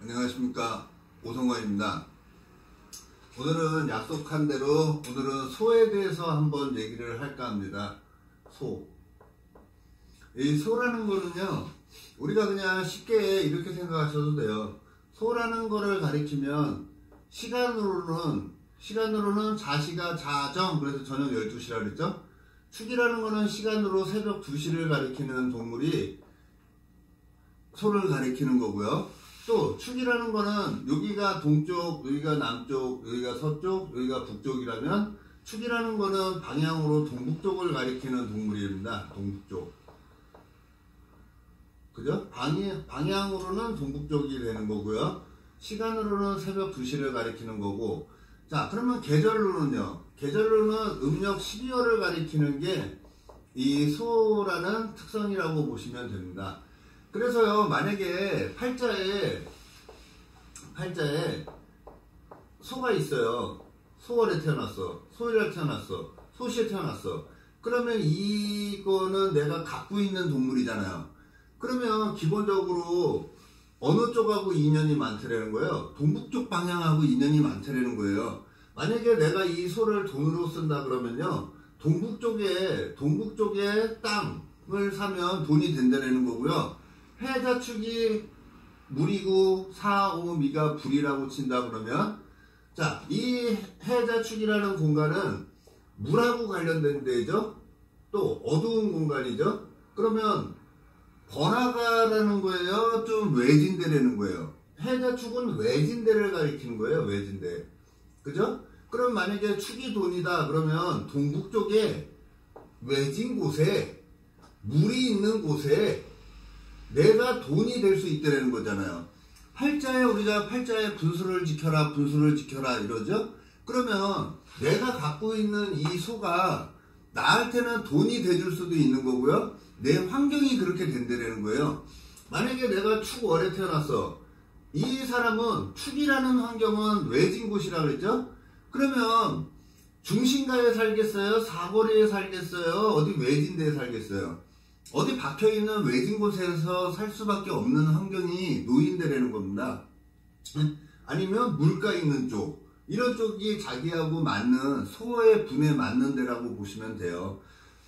안녕하십니까 오성원입니다. 오늘은 약속한 대로 오늘은 소에 대해서 한번 얘기를 할까 합니다. 소. 이 소라는 거는요 우리가 그냥 쉽게 이렇게 생각하셔도 돼요. 소라는 거를 가리키면 시간으로는 시간으로는 자시가 자정 그래서 저녁 12시라 그랬죠. 축이라는 거는 시간으로 새벽 2시를 가리키는 동물이 소를 가리키는 거고요. 또 축이라는 거는 여기가 동쪽, 여기가 남쪽, 여기가 서쪽, 여기가 북쪽이라면 축이라는 거는 방향으로 동북쪽을 가리키는 동물입니다. 동북쪽. 그죠? 방향으로는 동북쪽이 되는 거고요. 시간으로는 새벽 2시를 가리키는 거고. 자, 그러면 계절로는요. 계절로는 음력 12월을 가리키는 게이 소라는 특성이라고 보시면 됩니다. 그래서요, 만약에 팔자에, 팔자에 소가 있어요. 소월에 태어났어. 소일에 태어났어. 소시에 태어났어. 그러면 이거는 내가 갖고 있는 동물이잖아요. 그러면 기본적으로 어느 쪽하고 인연이 많다라는 거예요. 동북 쪽 방향하고 인연이 많다라는 거예요. 만약에 내가 이 소를 돈으로 쓴다 그러면요. 동북 쪽에, 동북 쪽에 땅을 사면 돈이 된다라는 거고요. 해자축이 물이고 사, 오, 미가 불이라고 친다 그러면 자, 이 해자축이라는 공간은 물하고 관련된 데죠. 또 어두운 공간이죠. 그러면 번화가라는 거예요. 좀 외진데라는 거예요. 해자축은 외진데를 가리키는 거예요. 외진데. 그죠? 그럼 만약에 축이 돈이다 그러면 동북 쪽에 외진 곳에 물이 있는 곳에 내가 돈이 될 수 있다는 거잖아요. 팔자에 우리가 팔자에 분수를 지켜라 분수를 지켜라 이러죠. 그러면 내가 갖고 있는 이 소가 나한테는 돈이 돼줄 수도 있는 거고요. 내 환경이 그렇게 된다는 거예요. 만약에 내가 축월에 태어났어. 이 사람은 축이라는 환경은 외진 곳이라 그랬죠? 그러면 중심가에 살겠어요? 사거리에 살겠어요? 어디 외진 데에 살겠어요? 어디 박혀있는 외진 곳에서 살 수밖에 없는 환경이 노인데라는 겁니다. 아니면 물가 있는 쪽. 이런 쪽이 자기하고 맞는 소의 분에 맞는 데라고 보시면 돼요.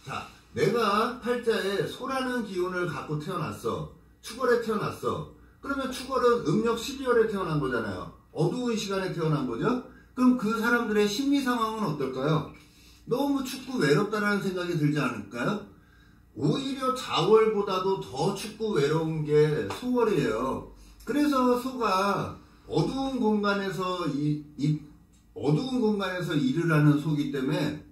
자, 내가 팔자에 소라는 기운을 갖고 태어났어. 축월에 태어났어. 그러면 축월은 음력 12월에 태어난 거잖아요. 어두운 시간에 태어난 거죠? 그럼 그 사람들의 심리 상황은 어떨까요? 너무 춥고 외롭다라는 생각이 들지 않을까요? 오히려 자월보다도 더 춥고 외로운 게 소월이에요. 그래서 소가 어두운 공간에서 이, 이 어두운 공간에서 일을 하는 소기 때문에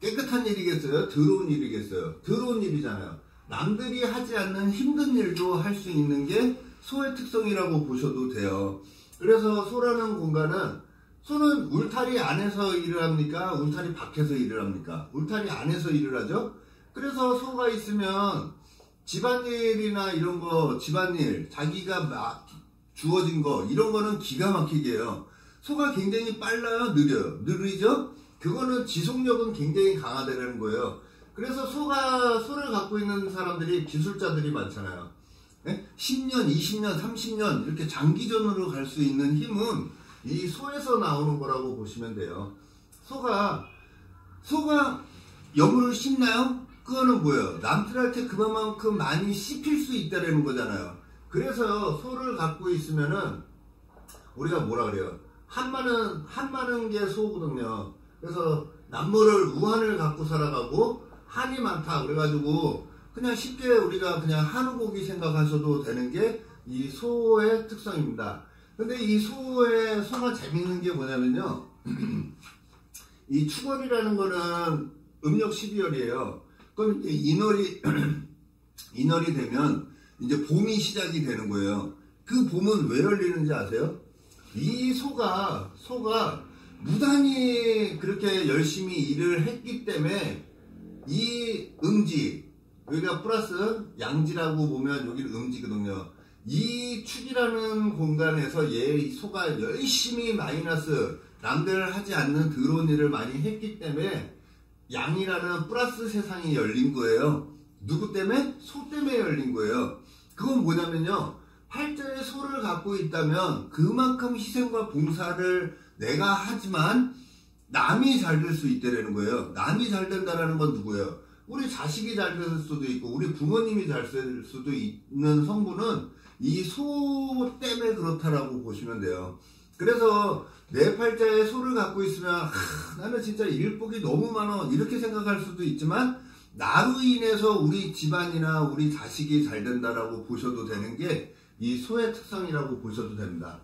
깨끗한 일이겠어요? 더러운 일이겠어요? 더러운 일이잖아요. 남들이 하지 않는 힘든 일도 할 수 있는 게 소의 특성이라고 보셔도 돼요. 그래서 소라는 공간은 소는 울타리 안에서 일을 합니까? 울타리 밖에서 일을 합니까? 울타리 안에서 일을 하죠? 그래서 소가 있으면 집안일이나 이런 거, 집안일, 자기가 막 주어진 거, 이런 거는 기가 막히게 해요. 소가 굉장히 빨라요? 느려요? 느리죠? 그거는 지속력은 굉장히 강하다는 거예요. 그래서 소가, 소를 갖고 있는 사람들이 기술자들이 많잖아요. 네? 10년, 20년, 30년, 이렇게 장기전으로 갈 수 있는 힘은 이 소에서 나오는 거라고 보시면 돼요. 소가, 소가 여물을 씹나요? 그거는 뭐예요? 남들한테 그만큼 많이 씹힐 수 있다는 거잖아요. 그래서 소를 갖고 있으면은 우리가 뭐라 그래요? 한 많은 한 많은 게 소거든요. 그래서 남모를 우한을 갖고 살아가고 한이 많다 그래가지고 그냥 쉽게 우리가 그냥 한우 고기 생각하셔도 되는 게 이 소의 특성입니다. 근데 이 소의 소가 재밌는 게 뭐냐면요. 이 축월이라는 거는 음력 12월이에요. 그럼 인월이 인월이 되면 이제 봄이 시작이 되는 거예요. 그 봄은 왜 열리는지 아세요? 이 소가 소가 무단히 그렇게 열심히 일을 했기 때문에 이 음지 여기가 플러스 양지라고 보면 여기는 음지거든요. 이 축이라는 공간에서 얘 소가 열심히 마이너스 남들 하지 않는 더러운 일을 많이 했기 때문에 양이라는 플러스 세상이 열린 거예요. 누구 때문에? 소 때문에 열린 거예요. 그건 뭐냐면요. 팔자에 소를 갖고 있다면 그만큼 희생과 봉사를 내가 하지만 남이 잘 될 수 있다라는 거예요. 남이 잘 된다라는 건 누구예요? 우리 자식이 잘 될 수도 있고 우리 부모님이 잘 될 수도 있는 성분은 이 소 때문에 그렇다라고 보시면 돼요. 그래서 내 팔자에 소를 갖고 있으면 하, 나는 진짜 일복이 너무 많아 이렇게 생각할 수도 있지만 나로 인해서 우리 집안이나 우리 자식이 잘 된다라고 보셔도 되는 게 이 소의 특성이라고 보셔도 됩니다.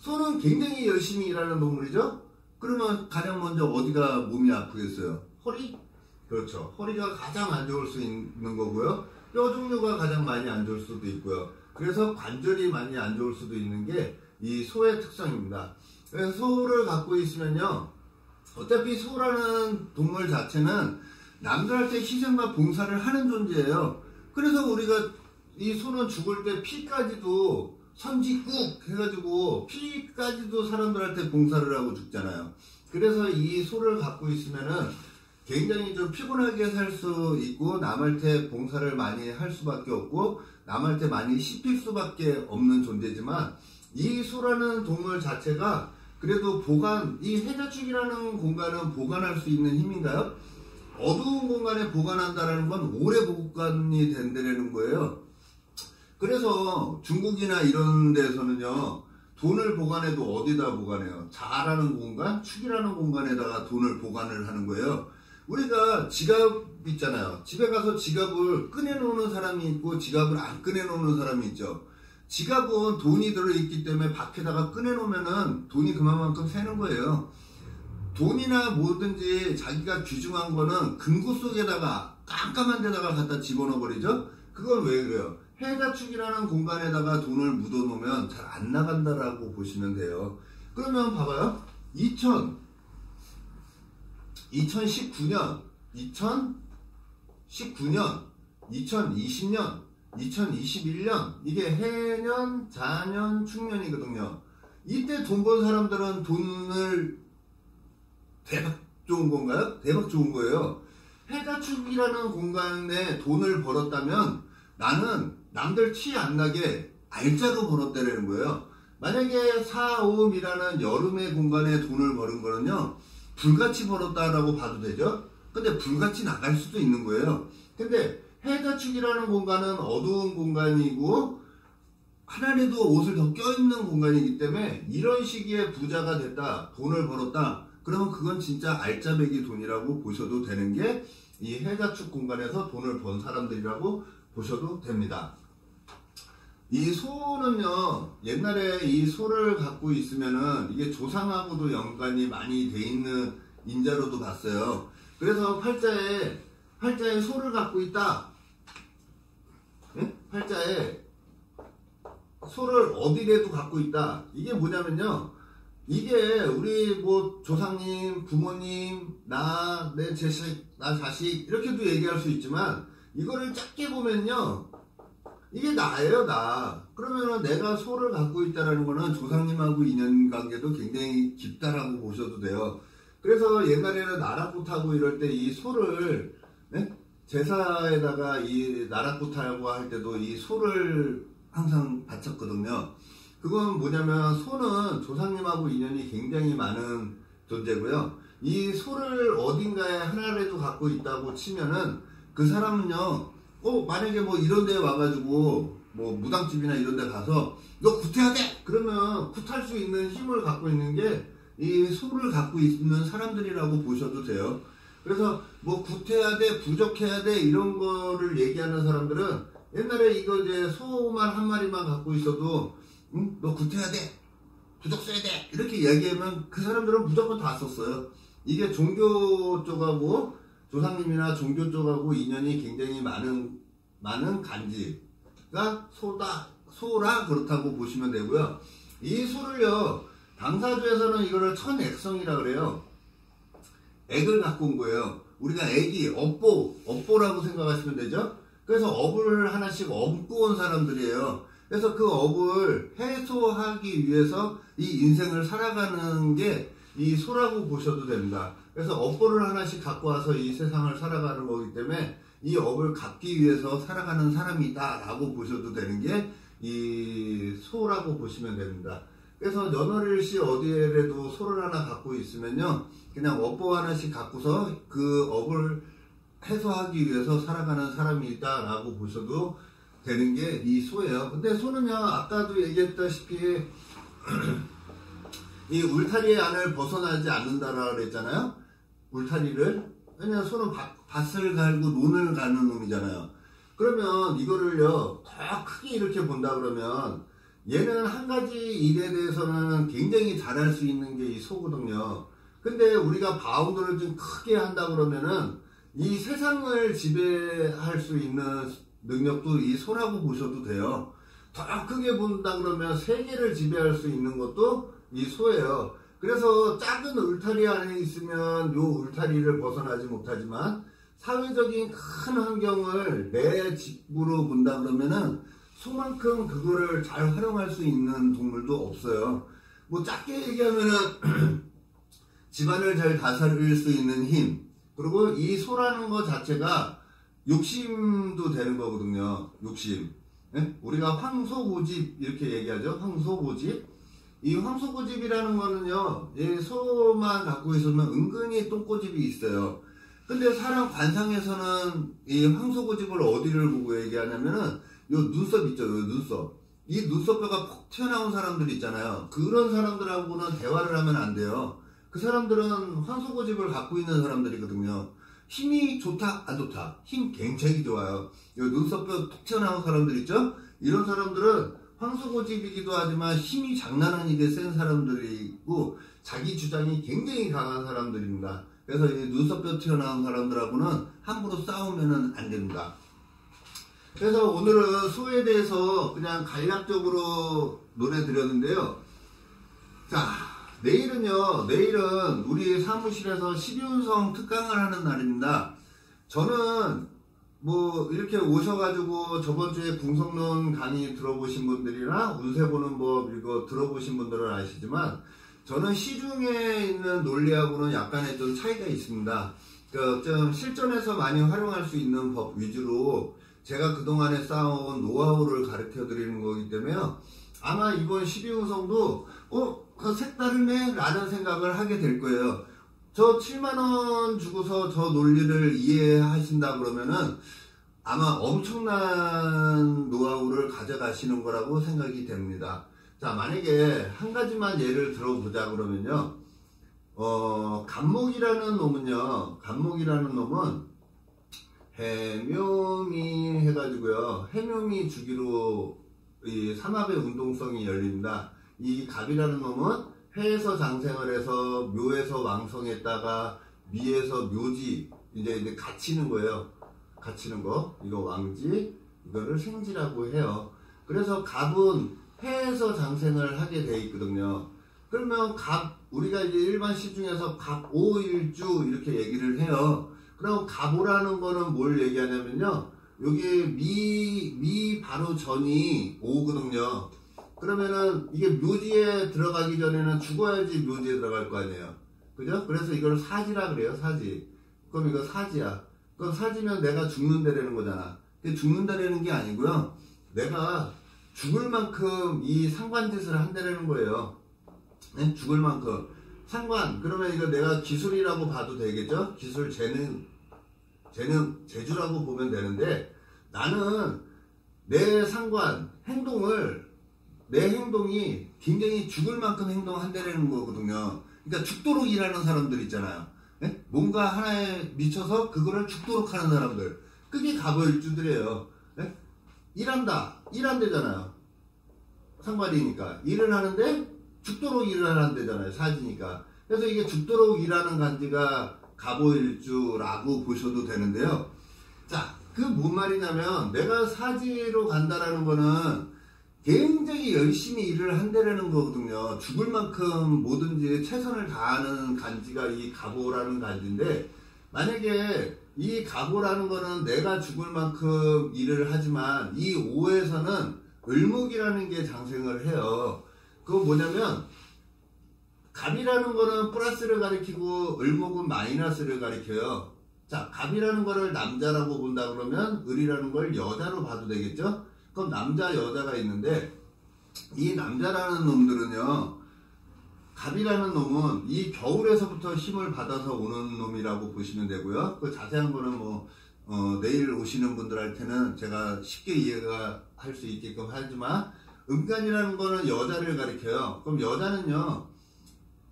소는 굉장히 열심히 일하는 동물이죠. 그러면 가장 먼저 어디가 몸이 아프겠어요? 허리? 그렇죠. 허리가 가장 안 좋을 수 있는 거고요. 뼈 종류가 가장 많이 안 좋을 수도 있고요. 그래서 관절이 많이 안 좋을 수도 있는 게 이 소의 특성입니다. 그래서 소를 갖고 있으면요. 어차피 소라는 동물 자체는 남들한테 희생과 봉사를 하는 존재예요. 그래서 우리가 이 소는 죽을 때 피까지도 선지 꾹 해가지고 피까지도 사람들한테 봉사를 하고 죽잖아요. 그래서 이 소를 갖고 있으면은 굉장히 좀 피곤하게 살 수 있고 남한테 봉사를 많이 할 수밖에 없고 남한테 많이 씹힐 수밖에 없는 존재지만 이 소라는 동물 자체가 그래도 보관 이 해자축이라는 공간은 보관할 수 있는 힘인가요? 어두운 공간에 보관한다라는 건 오래 보관이 된다는 거예요. 그래서 중국이나 이런 데서는요, 돈을 보관해도 어디다 보관해요? 자라는 공간, 축이라는 공간에다가 돈을 보관을 하는 거예요. 우리가 지갑 있잖아요. 집에 가서 지갑을 꺼내놓는 사람이 있고 지갑을 안 꺼내놓는 사람이 있죠. 지갑은 돈이 들어있기 때문에 밖에다가 꺼내놓으면은 돈이 그만큼 새는 거예요. 돈이나 뭐든지 자기가 귀중한 거는 금고 속에다가 깜깜한 데다가 갖다 집어넣어 버리죠. 그건 왜 그래요? 해자축이라는 공간에다가 돈을 묻어놓으면 잘 안 나간다라고 보시면 돼요. 그러면 봐봐요. 2000, 2019년, 2019년, 2020년, 2021년, 이게 해년, 자년, 충년이거든요. 이때 돈 번 사람들은 돈을 대박 좋은 건가요? 대박 좋은 거예요. 해가 축이라는 공간에 돈을 벌었다면 나는 남들 티 안 나게 알짜로 벌었다라는 거예요. 만약에 4, 5음이라는 여름의 공간에 돈을 버는 거는요, 불같이 벌었다라고 봐도 되죠? 근데 불같이 나갈 수도 있는 거예요. 근데 해자축이라는 공간은 어두운 공간이고, 하나라도 옷을 더 껴입는 공간이기 때문에 이런 시기에 부자가 됐다, 돈을 벌었다, 그러면 그건 진짜 알짜배기 돈이라고 보셔도 되는 게 이 해자축 공간에서 돈을 번 사람들이라고 보셔도 됩니다. 이 소는요, 옛날에 이 소를 갖고 있으면은 이게 조상하고도 연관이 많이 돼 있는 인자로도 봤어요. 그래서 팔자에, 팔자에 소를 갖고 있다. 네? 팔자에 소를 어디에도 갖고 있다. 이게 뭐냐면요. 이게 우리 뭐 조상님, 부모님, 나, 내 자식, 나 자식 이렇게도 얘기할 수 있지만 이거를 짧게 보면요. 이게 나예요, 나. 그러면은 내가 소를 갖고 있다라는 거는 조상님하고 인연 관계도 굉장히 깊다라고 보셔도 돼요. 그래서 옛날에는 나락부타고 이럴 때 이 소를 네? 제사에다가 이 나락부타고 할 때도 이 소를 항상 바쳤거든요. 그건 뭐냐면 소는 조상님하고 인연이 굉장히 많은 존재고요. 이 소를 어딘가에 하나라도 갖고 있다고 치면은 그 사람은요, 어, 만약에 뭐 이런 데 와가지고 뭐 무당집이나 이런 데 가서 너 구태야 돼! 그러면 굿할 수 있는 힘을 갖고 있는 게 이 소를 갖고 있는 사람들이라고 보셔도 돼요. 그래서 뭐 구태야 돼, 부족해야 돼 이런 거를 얘기하는 사람들은 옛날에 이거 이제 소만 한 마리만 갖고 있어도 응? 너 구태야 돼, 부족 써야 돼 이렇게 얘기하면 그 사람들은 무조건 다 썼어요. 이게 종교 쪽하고 조상님이나 종교 쪽하고 인연이 굉장히 많은 많은 간지가 소다 소라 그렇다고 보시면 되고요. 이 소를요 당사주에서는 이거를 천액성이라 그래요. 액을 갖고 온 거예요. 우리가 액이 업보 업보라고 생각하시면 되죠. 그래서 업을 하나씩 업고 온 사람들이에요. 그래서 그 업을 해소하기 위해서 이 인생을 살아가는 게 이 소라고 보셔도 됩니다. 그래서 업보를 하나씩 갖고 와서 이 세상을 살아가는 거기 때문에 이 업을 갚기 위해서 살아가는 사람이다 라고 보셔도 되는 게 이 소라고 보시면 됩니다. 그래서 연월일시 어디에라도 소를 하나 갖고 있으면요. 그냥 업보 하나씩 갖고서 그 업을 해소하기 위해서 살아가는 사람이 있다라고 보셔도 되는 게 이 소예요. 근데 소는요, 아까도 얘기했다시피 이 울타리 안을 벗어나지 않는다라고 그랬잖아요. 울타리를. 왜냐면 소는 밭을 갈고 논을 가는 놈이잖아요. 그러면 이거를요, 더 크게 이렇게 본다 그러면 얘는 한 가지 일에 대해서는 굉장히 잘할 수 있는 게 이 소거든요. 근데 우리가 바운드를 좀 크게 한다 그러면은 이 세상을 지배할 수 있는 능력도 이 소라고 보셔도 돼요. 더 크게 본다 그러면 세계를 지배할 수 있는 것도 이 소예요. 그래서 작은 울타리 안에 있으면 요 울타리를 벗어나지 못하지만 사회적인 큰 환경을 내 집으로 본다 그러면은 소만큼 그거를 잘 활용할 수 있는 동물도 없어요. 뭐 작게 얘기하면은 집안을 잘 다스릴 수 있는 힘 그리고 이 소라는 것 자체가 욕심도 되는 거거든요. 욕심. 네? 우리가 황소고집 이렇게 얘기하죠. 황소고집. 이 황소고집이라는 거는요. 소만 갖고 있으면 은근히 똥고집이 있어요. 근데 사람 관상에서는 이 황소고집을 어디를 보고 얘기하냐면은 요 눈썹 있죠. 요 눈썹. 이 눈썹뼈가 푹 튀어나온 사람들 있잖아요. 그런 사람들하고는 대화를 하면 안 돼요. 그 사람들은 황소고집을 갖고 있는 사람들이거든요. 힘이 좋다, 안 좋다. 힘 굉장히 좋아요. 요 눈썹뼈 푹 튀어나온 사람들 있죠? 이런 사람들은 황소고집이기도 하지만 힘이 장난 아니게 센 사람들이고 자기 주장이 굉장히 강한 사람들입니다. 그래서 이 눈썹뼈 튀어나온 사람들하고는 함부로 싸우면 안 됩니다. 그래서 오늘은 소에 대해서 그냥 간략적으로 논해 드렸는데요. 자, 내일은요, 내일은 우리 사무실에서 12운성 특강을 하는 날입니다. 저는 뭐 이렇게 오셔가지고 저번 주에 궁성론 강의 들어보신 분들이나 운세 보는 법 이거 들어보신 분들은 아시지만 저는 시중에 있는 논리하고는 약간의 좀 차이가 있습니다. 그좀 실전에서 많이 활용할 수 있는 법 위주로 제가 그동안에 쌓아온 노하우를 가르쳐 드리는 거기 때문에요. 아마 이번 12운성도 어? 그 색다르네? 라는 생각을 하게 될 거예요. 저 7만원 주고서 저 논리를 이해하신다 그러면은 아마 엄청난 노하우를 가져가시는 거라고 생각이 됩니다. 자, 만약에 한 가지만 예를 들어보자 그러면요. 어, 간목이라는 놈은요, 간목이라는 놈은 해묘미 해가지고요. 해묘미 주기로 이 삼합의 운동성이 열립니다. 이 갑이라는 놈은 해에서 장생을 해서 묘에서 왕성했다가 미에서 묘지 이제 이제 갇히는 거예요. 갇히는 거 이거 왕지 이거를 생지라고 해요. 그래서 갑은 해에서 장생을 하게 돼 있거든요. 그러면 갑 우리가 이제 일반 시중에서 갑오일주 이렇게 얘기를 해요. 그럼 가보라는 거는 뭘 얘기하냐면요. 여기 미, 미 바로 전이 오거든요. 그러면은 이게 묘지에 들어가기 전에는 죽어야지 묘지에 들어갈 거 아니에요. 그죠? 그래서 이걸 사지라 그래요, 사지. 그럼 이거 사지야. 그럼 사지면 내가 죽는다라는 거잖아. 죽는다라는 게 아니고요. 내가 죽을 만큼 이 상관짓을 한다라는 거예요. 네? 죽을 만큼. 상관 그러면 이거 내가 기술이라고 봐도 되겠죠? 기술 재능 재능 재주라고 보면 되는데 나는 내 상관 행동을 내 행동이 굉장히 죽을 만큼 행동한다는 거거든요. 그러니까 죽도록 일하는 사람들 있잖아요. 네? 뭔가 하나에 미쳐서 그거를 죽도록 하는 사람들. 그게 갑을주들이에요. 네? 일한다. 일한대잖아요. 상관이니까. 일을 하는데 죽도록 일하는 데잖아요. 사지니까. 그래서 이게 죽도록 일하는 간지가 갑오일주라고 보셔도 되는데요. 자, 그 뭔 말이냐면 내가 사지로 간다라는 거는 굉장히 열심히 일을 한다라는 거거든요. 죽을 만큼 뭐든지 최선을 다하는 간지가 이 갑오라는 간지인데 만약에 이 갑오라는 거는 내가 죽을 만큼 일을 하지만 이 오에서는 을목이라는 게 장생을 해요. 그건 뭐냐면 갑이라는 거는 플러스를 가리키고 을목은 마이너스를 가리켜요. 자, 갑이라는 거를 남자라고 본다 그러면 을이라는 걸 여자로 봐도 되겠죠? 그럼 남자 여자가 있는데 이 남자라는 놈들은요 갑이라는 놈은 이 겨울에서부터 힘을 받아서 오는 놈이라고 보시면 되고요. 그 자세한 거는 뭐 어, 내일 오시는 분들한테는 제가 쉽게 이해가 할 수 있게끔 하지만 음간이라는 거는 여자를 가리켜요. 그럼 여자는요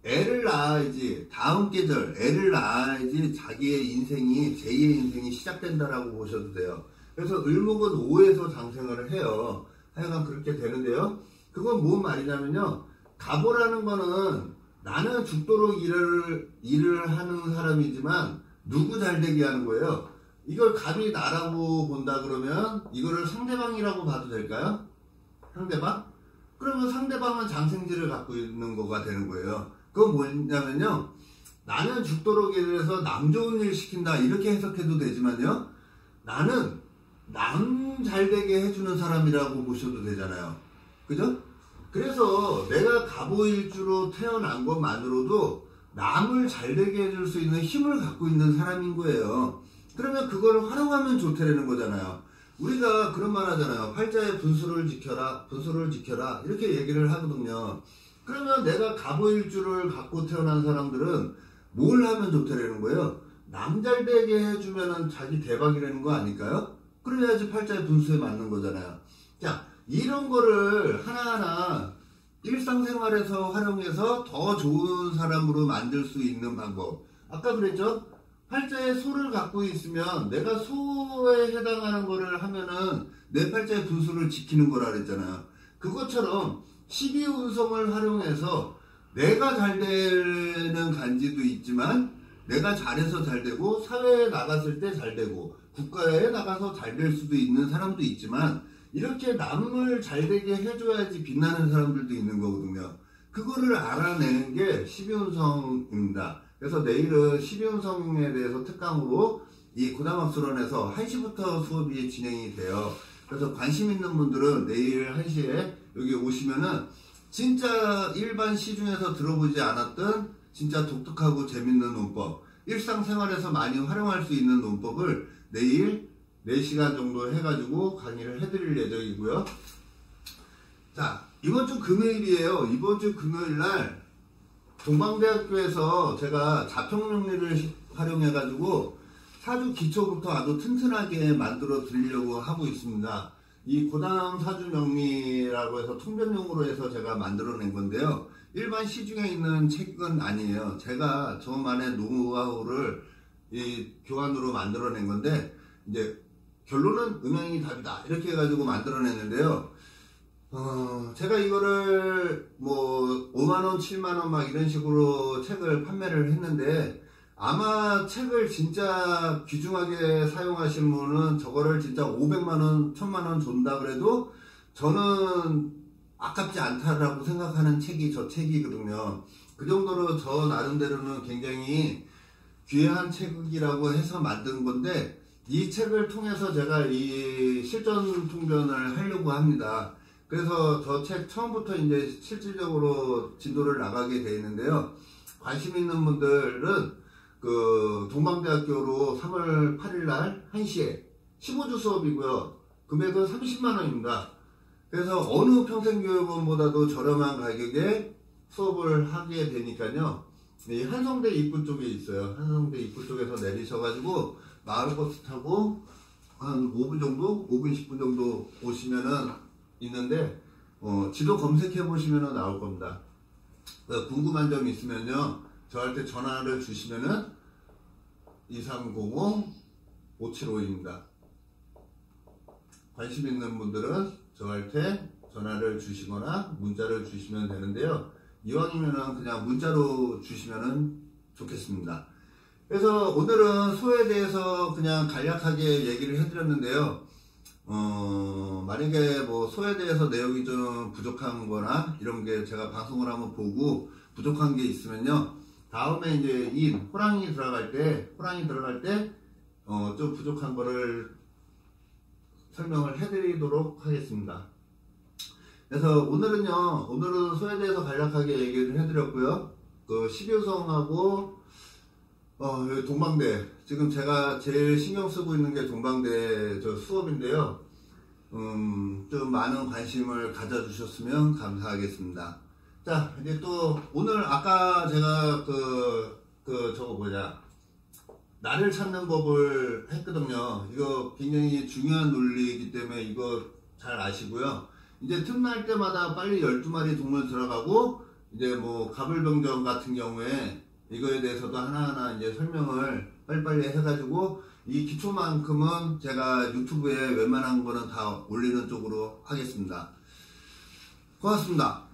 애를 낳아야지 다음 계절 애를 낳아야지 자기의 인생이 제2의 인생이 시작된다라고 보셔도 돼요. 그래서 을목은 5에서 장생을 해요. 하여간 그렇게 되는데요. 그건 뭔 말이냐면요. 가보라는 거는 나는 죽도록 일을, 일을 하는 사람이지만 누구 잘 되게 하는 거예요. 이걸 갑이 나라고 본다 그러면 이거를 상대방이라고 봐도 될까요? 상대방? 그러면 상대방은 장생지를 갖고 있는 거가 되는 거예요. 그건 뭐냐면요. 나는 죽도록 일을 해서 남 좋은 일 시킨다. 이렇게 해석해도 되지만요. 나는 남 잘 되게 해주는 사람이라고 보셔도 되잖아요. 그죠? 그래서 내가 가보일주로 태어난 것만으로도 남을 잘 되게 해줄 수 있는 힘을 갖고 있는 사람인 거예요. 그러면 그걸 활용하면 좋다라는 거잖아요. 우리가 그런 말 하잖아요. 팔자의 분수를 지켜라, 분수를 지켜라. 이렇게 얘기를 하거든요. 그러면 내가 가보일주를 갖고 태어난 사람들은 뭘 하면 좋다라는 거예요? 남잘 되게 해주면 자기 대박이라는 거 아닐까요? 그래야지 팔자의 분수에 맞는 거잖아요. 자, 이런 거를 하나하나 일상생활에서 활용해서 더 좋은 사람으로 만들 수 있는 방법. 아까 그랬죠? 팔자에 소를 갖고 있으면 내가 소에 해당하는 거를 하면은 내 팔자의 분수를 지키는 거라 그랬잖아요. 그것처럼 12운성을 활용해서 내가 잘 되는 간지도 있지만 내가 잘해서 잘 되고 사회에 나갔을 때 잘 되고 국가에 나가서 잘 될 수도 있는 사람도 있지만 이렇게 남을 잘 되게 해줘야지 빛나는 사람들도 있는 거거든요. 그거를 알아내는 게 12운성입니다. 그래서 내일은 12운성에 대해서 특강으로 이 고담학술원에서 1시부터 수업이 진행이 돼요. 그래서 관심 있는 분들은 내일 1시에 여기 오시면은 진짜 일반 시중에서 들어보지 않았던 진짜 독특하고 재밌는 논법, 일상생활에서 많이 활용할 수 있는 논법을 내일 4시간 정도 해가지고 강의를 해드릴 예정이고요. 자, 이번 주 금요일이에요. 이번 주 금요일 날 동방대학교에서 제가 자평정리를 활용해가지고 사주 기초부터 아주 튼튼하게 만들어 드리려고 하고 있습니다. 이 고단 사주 명리라고 해서 통변용으로 해서 제가 만들어낸 건데요. 일반 시중에 있는 책은 아니에요. 제가 저만의 노하우를 이 교환으로 만들어낸 건데 이제 결론은 음양이 답이다 이렇게 해가지고 만들어냈는데요. 어, 제가 이거를 뭐 5만원, 7만원 막 이런 식으로 책을 판매를 했는데 아마 책을 진짜 귀중하게 사용하신 분은 저거를 진짜 500만원, 1000만원 준다 그래도 저는 아깝지 않다라고 생각하는 책이 저 책이거든요. 그 정도로 저 나름대로는 굉장히 귀한 책이라고 해서 만든 건데 이 책을 통해서 제가 이 실전 통변을 하려고 합니다. 그래서 저 책 처음부터 이제 실질적으로 진도를 나가게 돼 있는데요. 관심 있는 분들은 그 동방대학교로 3월 8일 날 1시에 15주 수업이고요. 금액은 30만 원입니다. 그래서 어느 평생교육원보다도 저렴한 가격에 수업을 하게 되니까요. 이 한성대 입구 쪽에 있어요. 한성대 입구 쪽에서 내리셔가지고 마을버스 타고 한 5분 정도, 5분 10분 정도 오시면은 있는데 어, 지도 검색해 보시면은 나올 겁니다. 어, 궁금한 점 있으면요 저한테 전화를 주시면은 2305 575입니다. 관심 있는 분들은 저한테 전화를 주시거나 문자를 주시면 되는데요. 이왕이면은 그냥 문자로 주시면은 좋겠습니다. 그래서 오늘은 소에 대해서 그냥 간략하게 얘기를 해드렸는데요. 어, 만약에 뭐 소에 대해서 내용이 좀 부족한 거나 이런 게 제가 방송을 한번 보고 부족한 게 있으면요. 다음에 이제 이 호랑이 들어갈 때, 호랑이 들어갈 때, 어, 좀 부족한 거를 설명을 해드리도록 하겠습니다. 그래서 오늘은요, 오늘은 소에 대해서 간략하게 얘기를 해드렸고요. 그 12호성하고 어, 동방대. 지금 제가 제일 신경 쓰고 있는 게 동방대 저 수업인데요. 음, 좀 많은 관심을 가져주셨으면 감사하겠습니다. 자, 이제 또 오늘 아까 제가 그, 그 저거 뭐냐. 나를 찾는 법을 했거든요. 이거 굉장히 중요한 논리이기 때문에 이거 잘 아시고요. 이제 틈날 때마다 빨리 12마리 동물 들어가고 이제 뭐 가불병정 같은 경우에 이거에 대해서도 하나하나 이제 설명을 빨리빨리 해가지고 이 기초만큼은 제가 유튜브에 웬만한 거는 다 올리는 쪽으로 하겠습니다. 고맙습니다.